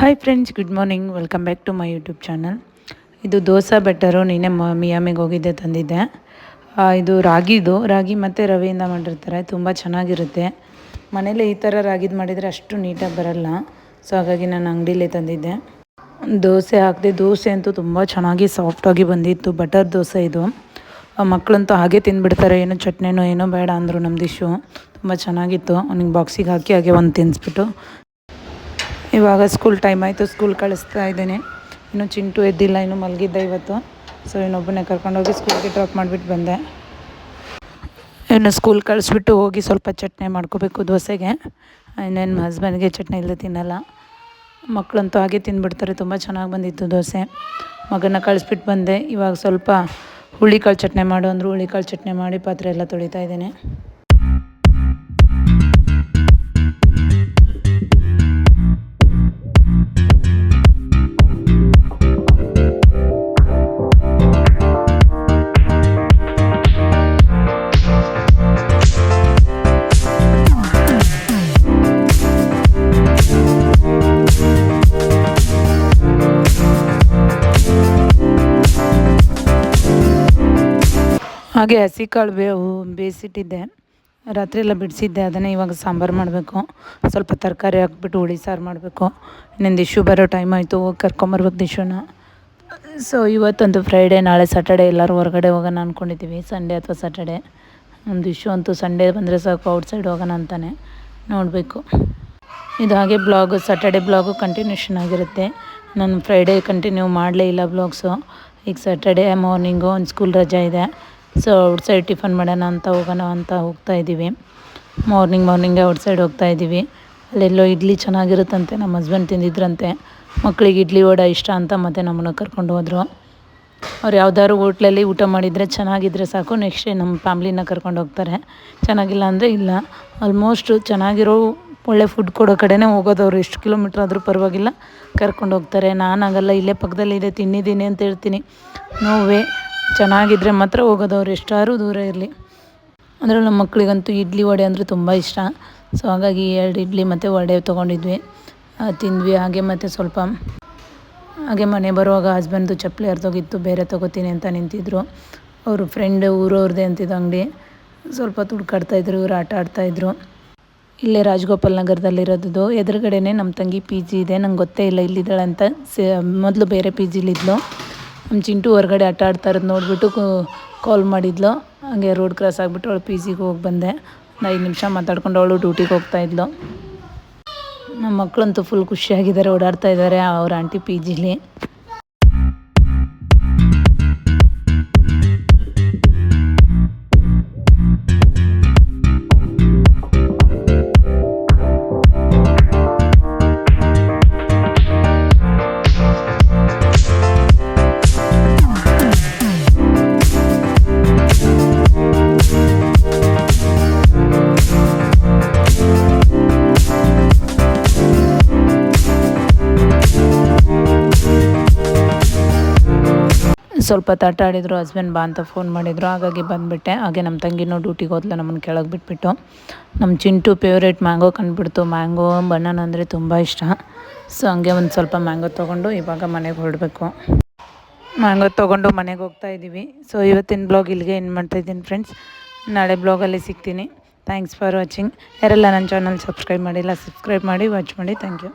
Hi friends good morning welcome back to my YouTube channel ಇದು dosa better ನೀನೆ ಮ, ಮಿಯಾಮಿಗೆ ಹೋಗಿದ್ದೆ, ತಂದಿದ್ದೆ. ಇದು ರಾಗಿದು. ರಾಗಿ ಮತ್ತು ರವೆಯಿಂದ ಮಾಡಿರ್ತಾರೆ. ತುಂಬ ಚೆನ್ನಾಗಿರುತ್ತೆ. ಮನೇಲಿ ಈ ಥರ ರಾಗಿದು ಮಾಡಿದರೆ ಅಷ್ಟು ನೀಟಾಗಿ ಬರಲ್ಲ. ಸೊ ಹಾಗಾಗಿ ನಾನು ಅಂಗಡಿಲೇ ತಂದಿದ್ದೆ. ದೋಸೆ ಹಾಕಿದೆ, ದೋಸೆ ಅಂತೂ ತುಂಬ ಚೆನ್ನಾಗಿ ಸಾಫ್ಟಾಗಿ ಬಂದಿತ್ತು. ಬಟರ್ ದೋಸೆ ಇದು. ಮಕ್ಕಳಂತೂ ಹಾಗೆ ತಿಂದುಬಿಡ್ತಾರೆ ಏನು ಚಟ್ನಿನೋ ಏನೋ ಬೇಡ ಅಂದರು ನಮ್ಮ ದಿಶು ತುಂಬ ಚೆನ್ನಾಗಿತ್ತು. ಅವ್ನಿಗೆ ಬಾಕ್ಸಿಗೆ ಹಾಕಿ ಹಾಗೆ ಒಂದು ತಿನ್ನಿಸ್ಬಿಟ್ಟು ಇವಾಗ ಸ್ಕೂಲ್ ಟೈಮ್ ಆಯಿತು ಸ್ಕೂಲ್ ಕಳಿಸ್ತಾ ಇದ್ದೇನೆ. ಇನ್ನು ಚಿಂಟು ಎದ್ದಿಲ್ಲ, ಇನ್ನು ಮಲಗಿದ್ದ ಇವತ್ತು. ಸೊ ಇನ್ನೊಬ್ಬನೇ ಕರ್ಕೊಂಡೋಗಿ ಸ್ಕೂಲ್ಗೆ ಡ್ರಾಪ್ ಮಾಡಿಬಿಟ್ಟು ಬಂದೆ. ಇನ್ನು ಸ್ಕೂಲ್ ಕಳಿಸ್ಬಿಟ್ಟು ಹೋಗಿ ಸ್ವಲ್ಪ ಚಟ್ನಿ ಮಾಡ್ಕೋಬೇಕು ದೋಸೆಗೆ. ಇನ್ನೇನು ಹಸ್ಬೆಂಡ್ಗೆ ಚಟ್ನಿ ಇಲ್ಲದೆ ತಿನ್ನಲ್ಲ. ಮಕ್ಕಳಂತೂ ಹಾಗೆ ತಿಂದ್ಬಿಡ್ತಾರೆ ತುಂಬ ಚೆನ್ನಾಗಿ ಬಂದಿತ್ತು ದೋಸೆ. ಮಗನ ಕಳಿಸ್ಬಿಟ್ಟು ಬಂದೆ. ಇವಾಗ ಸ್ವಲ್ಪ ಹುಳಿಕಾಳು ಚಟ್ನಿ ಮಾಡು ಅಂದರು, ಹುಳಿಕಾಳು ಚಟ್ನಿ ಮಾಡಿ ಪಾತ್ರೆ ಎಲ್ಲ ತೊಳಿತಾ ಇದ್ದೇನೆ. ಹಾಗೆ ಹಸಿ ಕಾಳು ಬೇವು ಬೇಯಿಸಿಟ್ಟಿದ್ದೆ. ರಾತ್ರಿ ಎಲ್ಲ ಬಿಡಿಸಿದ್ದೆ, ಅದನ್ನೇ ಇವಾಗ ಸಾಂಬಾರು ಮಾಡಬೇಕು. ಸ್ವಲ್ಪ ತರಕಾರಿ ಹಾಕ್ಬಿಟ್ಟು ಹುಳಿ ಸಾರು ಮಾಡಬೇಕು. ಇನ್ನೊಂದು ಇಶ್ಯೂ ಬರೋ ಟೈಮ್ ಆಯಿತು, ಹೋಗಿ ಕರ್ಕೊಂಬರ್ಬೇಕು ದಿಶೂನ. ಸೊ ಇವತ್ತೊಂದು ಫ್ರೈಡೇ ನಾಳೆ ಸಾಟರ್ಡೆ ಎಲ್ಲರೂ ಹೊರಗಡೆ ಹೋಗೋಣ ಅಂದ್ಕೊಂಡಿದ್ದೀವಿ ಸಂಡೇ ಅಥವಾ ಸಾಟರ್ಡೆ ನಮ್ಮ ಇಶ್ಯೂ ಅಂತೂ ಸಂಡೇ ಬಂದರೆ ಸಾಕು ಔಟ್ಸೈಡ್ ಹೋಗೋಣ ಅಂತಾನೆ ನೋಡಬೇಕು. ಇದು ಹಾಗೆ ಬ್ಲಾಗು ಸಾಟರ್ಡೆ ಬ್ಲಾಗು ಕಂಟಿನ್ಯೂಷನ್ ಆಗಿರುತ್ತೆ. ನಾನು ಫ್ರೈಡೇ ಕಂಟಿನ್ಯೂ ಮಾಡಲೇ ಇಲ್ಲ ಬ್ಲಾಗ್ಸು ಈಗ ಸ್ಯಾಟರ್ಡೇ ಮಾರ್ನಿಂಗು ಒಂದು ಸ್ಕೂಲ್ ರಜೆ ಇದೆ. ಸೊ ಔಟ್ಸೈಡ್ ಟಿಫನ್ ಮಾಡೋಣ ಅಂತ ಹೋಗೋಣ ಅಂತ ಹೋಗ್ತಾ ಇದ್ದೀವಿ. ಮಾರ್ನಿಂಗ್ ಮಾರ್ನಿಂಗೇ ಔಟ್ಸೈಡ್ ಹೋಗ್ತಾ ಇದ್ದೀವಿ. ಅಲ್ಲೆಲ್ಲೋ ಇಡ್ಲಿ ಚೆನ್ನಾಗಿರುತ್ತಂತೆ, ನಮ್ಮ ಹಸ್ಬೆಂಡ್ ತಿಂದಿದ್ರಂತೆ. ಮಕ್ಕಳಿಗೆ ಇಡ್ಲಿ ವಡೆ ಇಷ್ಟ ಅಂತ ಮತ್ತೆ ನಮ್ಮನ್ನು ಕರ್ಕೊಂಡು ಹೋದರು. ಅವ್ರು ಯಾವ್ದಾದ್ರು ಹೋಟ್ಲಲ್ಲಿ ಊಟ ಮಾಡಿದರೆ ಚೆನ್ನಾಗಿದ್ದರೆ ಸಾಕು ನೆಕ್ಸ್ಟ್ ನಮ್ಮ ಫ್ಯಾಮ್ಲಿನ ಕರ್ಕೊಂಡು ಹೋಗ್ತಾರೆ. ಚೆನ್ನಾಗಿಲ್ಲ ಅಂದರೆ ಇಲ್ಲ. ಆಲ್ಮೋಸ್ಟ್ ಚೆನ್ನಾಗಿರೋ ಒಳ್ಳೆ ಫುಡ್ ಕೊಡೋ ಕಡೆನೇ ಹೋಗೋದು ಎಷ್ಟು ಕಿಲೋಮೀಟ್ರ್ ಆದರೂ ಪರವಾಗಿಲ್ಲ. ಕರ್ಕೊಂಡು ಹೋಗ್ತಾರೆ. ನಾನಾಗಲ್ಲ, ಇಲ್ಲೇ ಪಕ್ಕದಲ್ಲಿದೆ ತಿನ್ನಿದ್ದೀನಿ ಅಂತ ಹೇಳ್ತೀನಿ. ನೋವೇ ಚೆನ್ನಾಗಿದ್ದರೆ ಮಾತ್ರ ಹೋಗೋದು ಅವ್ರು ಎಷ್ಟಾದ್ರೂ ದೂರ ಇರಲಿ. ಅದರಲ್ಲೂ ನಮ್ಮ ಮಕ್ಕಳಿಗಂತೂ ಇಡ್ಲಿ ವಡೆ ಅಂದರೆ ತುಂಬ ಇಷ್ಟ. ಸೊ ಹಾಗಾಗಿ ಎರಡು ಇಡ್ಲಿ ಮತ್ತು ವಡೆ ತೊಗೊಂಡಿದ್ವಿ. ತಿಂದ್ವಿ. ಹಾಗೆ ಮತ್ತು ಸ್ವಲ್ಪ, ಹಾಗೆ ಮನೆ ಬರುವಾಗ ಹಸ್ಬೆಂಡ್ದು ಚಪ್ಪಲಿ ಹರಿದೋಗಿತ್ತು ಬೇರೆ ತೊಗೋತೀನಿ ಅಂತ ನಿಂತಿದ್ರು. ಅವರು ಫ್ರೆಂಡ್ ಊರವ್ರದ್ದೇ ಅಂತಿದ್ದು ಅಂಗಡಿ. ಸ್ವಲ್ಪ ತುಡ್ಕಾಡ್ತಾಯಿದ್ರು ಇವರು ಆಟ ಆಡ್ತಾಯಿದ್ರು ಇಲ್ಲೇ ರಾಜಗೋಪಾಲ್ ನಗರದಲ್ಲಿರೋದು ಎದುರುಗಡೆನೇ ನಮ್ಮ ತಂಗಿ ಪಿ ಜಿ ಇದೆ. ನಂಗೆ ಗೊತ್ತೇ ಇಲ್ಲ ಇಲ್ಲಿದ್ದಾಳೆ ಅಂತ. ಸೇ, ಮೊದಲು ಬೇರೆ ಪಿ ಜಿಲಿದ್ಲು ನಮ್ಮ ಚಿಂಟು ಹೊರಗಡೆ ಆಟ ಆಡ್ತಾ ಇರೋದು ನೋಡಿಬಿಟ್ಟು ಕಾಲ್ ಮಾಡಿದ್ಲು. ಹಂಗೆ ರೋಡ್ ಕ್ರಾಸ್ ಆಗಿಬಿಟ್ಟು ಅವಳು ಪಿ ಜಿಗೆ ಹೋಗಿ ಬಂದೆ. ಒಂದು ಐದು ನಿಮಿಷ ಮಾತಾಡ್ಕೊಂಡು ಅವಳು ಡ್ಯೂಟಿಗೆ ಹೋಗ್ತಾ ಇದ್ಲು. ನಮ್ಮ ಮಕ್ಕಳಂತೂ ಫುಲ್ ಖುಷಿಯಾಗಿದ್ದಾರೆ, ಓಡಾಡ್ತಾ ಇದ್ದಾರೆ, ಅವ್ರ ಆಂಟಿ ಪಿ ಜಿಲಿ ಸ್ವಲ್ಪ ಆಡಿದ್ರು ಹಸ್ಬೆಂಡ್ ಬಾ ಅಂತ ಫೋನ್ ಮಾಡಿದರು. ಹಾಗಾಗಿ ಬಂದುಬಿಟ್ಟೆ. ಹಾಗೆ ನಮ್ಮ ತಂಗಿನೂ ಡ್ಯೂಟಿಗೆ ಹೋದ್ಲು ನಮ್ಮನ್ನು ಕೆಳಗೆ ಬಿಟ್ಬಿಟ್ಟು. ನಮ್ಮ ಚಿಂಟು ಫೇವ್ರೇಟ್ ಮ್ಯಾಂಗೋ ಕಂಡುಬಿಡ್ತು. ಮ್ಯಾಂಗೋ ಬನಾನ ಅಂದರೆ ತುಂಬ ಇಷ್ಟ. ಸೊ ಹಂಗೆ ಒಂದು ಸ್ವಲ್ಪ ಮ್ಯಾಂಗೋ ತೊಗೊಂಡು ಇವಾಗ ಮನೆಗೆ ಹೊರಡಬೇಕು. ಮ್ಯಾಂಗೋ ತೊಗೊಂಡು ಮನೆಗೆ ಹೋಗ್ತಾ ಇದ್ದೀವಿ ಸೊ ಇವತ್ತಿನ ಬ್ಲಾಗ್ ಇಲ್ಲಿಗೆ ಏನು ಮಾಡ್ತಾಯಿದ್ದೀನಿ ಫ್ರೆಂಡ್ಸ್ ನಾಳೆ ಬ್ಲಾಗಲ್ಲಿ ಸಿಗ್ತೀನಿ. ಥ್ಯಾಂಕ್ಸ್ ಫಾರ್ ವಾಚಿಂಗ್ ಯಾರೆಲ್ಲ ನನ್ನ ಚಾನಲ್ ಸಬ್ಸ್ಕ್ರೈಬ್ ಮಾಡಿಲ್ಲ ಸಬ್ಸ್ಕ್ರೈಬ್ ಮಾಡಿ ವಾಚ್ ಮಾಡಿ. Thank you